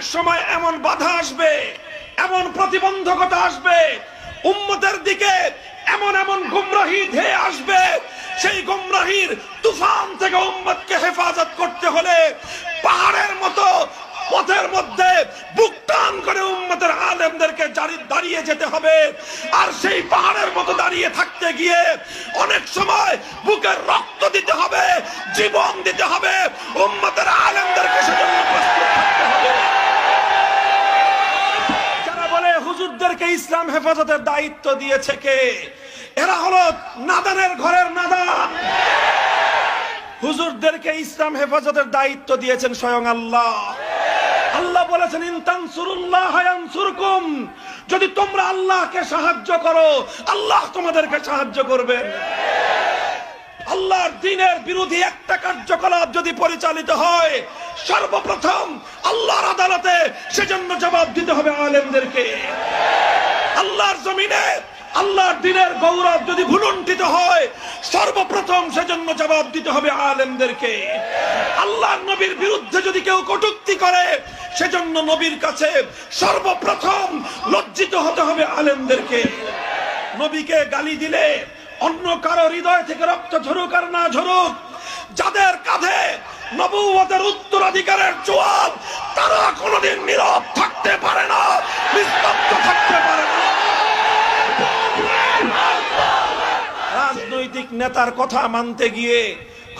অনেক সময় এমন বাধা আসবে, এমন প্রতিবন্ধকতা আসবে, উম্মতের দিকে এমন এমন গুমরাহি ধেয়ে আসবে, সেই গুমরাহির তুফান থেকে উম্মতকে হেফাজত করতে হলে পাহাড়ের মতো পথের মধ্যে বুক টান করে উম্মতের আলেমদেরকে দাঁড়িয়ে যেতে হবে। আর সেই পাহাড়ের মতো দাঁড়িয়ে থাকতে গিয়ে অনেক সময় বুকের রক্ত দিতে হবে, জীবন দিতে হবে। ইসলাম হেফাজতের দায়িত্ব দিয়েছে কে? এরা হলো নাদানের ঘরের নাদান হুজুরদেরকে ইসলাম হেফাজতের দায়িত্ব দিয়েছেন স্বয়ং আল্লাহ। আল্লাহ বলেছেন ইনতানসুরুল্লাহ ইয়ানসুরকুম। যদি তোমরা আল্লাহকে সাহায্য করো, আল্লাহ তোমাদেরকে সাহায্য করবেন আল্লাহর দিনের বিরোধী একটা কার্যকলাপ যদি পরিচালিত হয়, সর্বপ্রথম আল্লাহর আদালতে সেজন্য জবাব দিতে হবে আলেমদেরকে। আল্লাহর দিনের গৌরব যদি ভুলুণ্ঠিত হয়, সর্বপ্রথম সেজন্য জবাব দিতে হবে আলেমদেরকে। আল্লাহর নবীর বিরুদ্ধে যদি কেউ কটুক্তি করে, সেজন্য নবীর কাছে সর্বপ্রথম লজ্জিত হতে হবে আলেমদেরকে। নবীকে গালি দিলে অন্য কারও হৃদয় থেকে রক্ত ঝরুক আর না ঝরুক, যাদের কাঁধে নবুয়তের উত্তরাধিকারের জোয়াব, তারা কোনোদিন নীরব থাকতে পারে না, নিস্তব্ধ থাকতে পারে না রাজনৈতিক নেতার কথা মানতে গিয়ে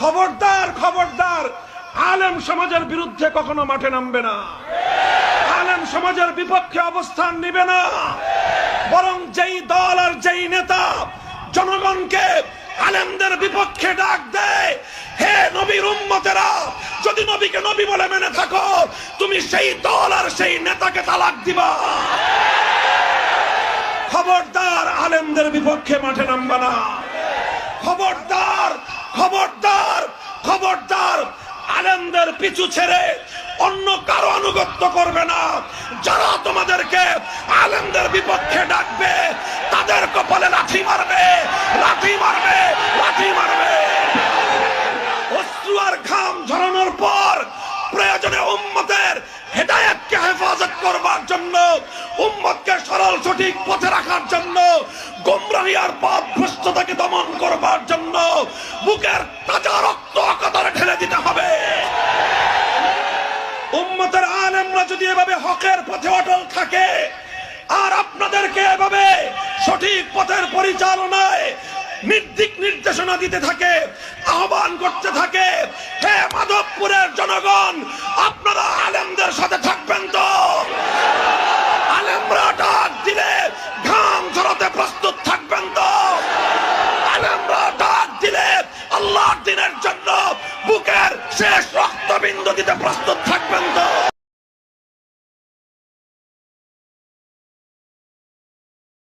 খবরদার খবরদার, আলেম সমাজের বিরুদ্ধে কখনো মাঠে নামবে না। আলেম সমাজের বিপক্ষে অবস্থান নিবে না। বরং যেই দল আর যেই নেতা জনগণকে আলেমদের বিপক্ষে ডাক দেয়, হে নবীর উম্মতেরা, যদি নবীকে নবী বলে মেনে থাকো, তুমি সেই দল আর সেই নেতাকে তালাক দিবা। খবরদার আলেমদের বিপক্ষে মাঠে নামবা না। খবরদার খবরদার খবরদার। আলেমদের পিছু ছেড়ে অন্য কারও করবে না। যারা তোমাদেরকে আলেমদের বিপক্ষে ডাকবে, তাদের কপালে লাঠি মারবে লাঠি মারবে লাঠি মারবে। অশ্রু আর ঘাম ঝরানোর পর প্রয়োজনে উম্মতের হেদায়েতকে হেফাজত করবার জন্য উম্মতকে সরল সঠিক পথে আর পথ ভ্রষ্টতাকে দমন করবার জন্য বুকের তাজা রক্ত কাতারে ঢেলে দিতে হবে। উম্মতের আলেমরা যদি এভাবে হকের পথে অটল থাকে, আর আপনাদেরকে এভাবে সঠিক পথের পরিচালনায় নির্দিক নির্দেশনা দিতে থাকে আল্লাহ দিনের জন্য বুকের শেষ রক্তবিন্দু দিতে প্রস্তুত থাকবেন তো।